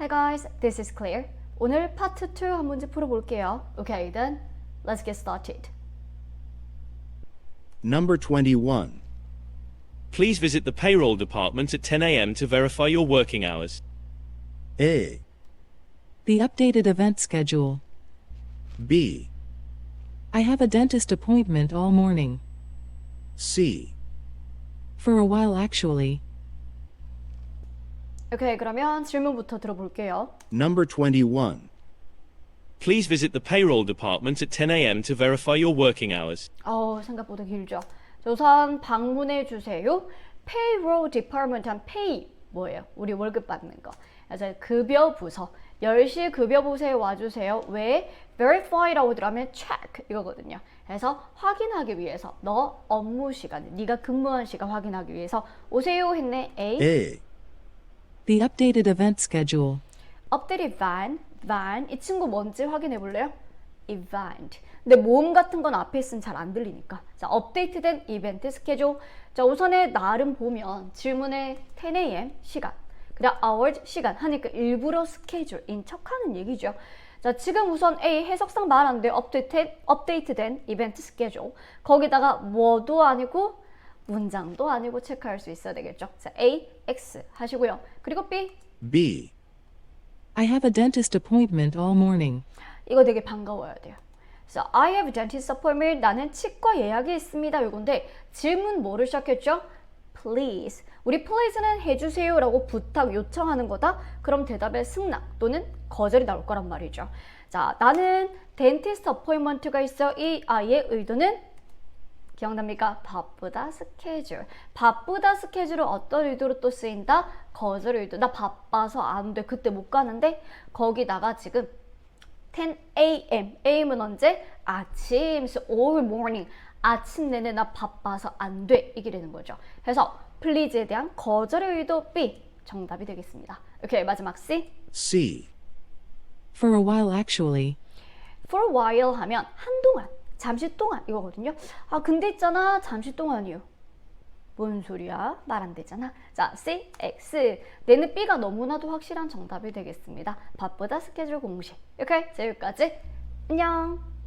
Hi guys, this is Claire. 오늘 파트 2 한 문제 풀어볼게요. Okay, then let's get started. Number 21. Please visit the payroll department at 10 a.m. to verify your working hours. A. The updated event schedule. B. I have a dentist appointment all morning. C. For a while, actually. 오케이, 그러면 질문부터 들어볼게요. Number 21. Please visit the payroll department at 10 a.m. to verify your working hours. 어, 생각보다 길죠. 자, 우선 방문해 주세요. Payroll Department 한 pay 뭐예요? 우리 월급 받는 거. 그래서 급여 부서 10시 급여 부서에 와주세요. 왜? Verify라고 들어가면 check 이거거든요. 그래서 확인하기 위해서 너 업무 시간, 네가 근무한 시간 확인하기 위해서 오세요 했네. A. A. The updated event schedule. updated van, van 이 친구 뭔지 확인해 볼래요? event. 근데 모음 같은 건 앞에 있으면 잘 안 들리니까. 자, 업데이트된 이벤트 스케줄. 자, 우선에 나름 보면 질문에 10 a.m. 시간, 그다음 hours 시간 하니까 일부러 스케줄인 척하는 얘기죠. 자, 지금 우선 A 해석상 말하는데 업데이트 업데이트된 이벤트 스케줄. 거기다가 뭐도 아니고 문장도 아니고 체크할 수 있어야 되겠죠. 자, A, X 하시고요. 그리고 B, B. I have a dentist appointment all morning. 이거 되게 반가워야 돼요. 그래서 I have dentist appointment. 나는 치과 예약이 있습니다. 이건데 질문 뭐를 시작했죠? Please. 우리 please는 해주세요라고 부탁 요청하는 거다. 그럼 대답에 승낙 또는 거절이 나올 거란 말이죠. 자, 나는 dentist appointment가 있어. 이 아이의 의도는 기억납니까? 바쁘다 스케줄. 바쁘다 스케줄은 어떤 의도로 또 쓰인다? 거절 의도. 나 바빠서 안 돼. 그때 못 가는데 거기다가 지금 10 a.m. a.m은 언제? 아침. So all morning. 아침 내내 나 바빠서 안 돼. 이게 되는 거죠. 그래서 please에 대한 거절의 의도 B. 정답이 되겠습니다. 오케이, 마지막 C. C. For a while, actually. For a while 하면 한동안, 잠시 동안 이거거든요. 아, 근데 있잖아. 잠시 동안이요. 뭔 소리야? 말 안 되잖아. 자, C, X. 내는 B가 너무나도 확실한 정답이 되겠습니다. 바쁘다 스케줄 공식. 자, 여기까지. 안녕.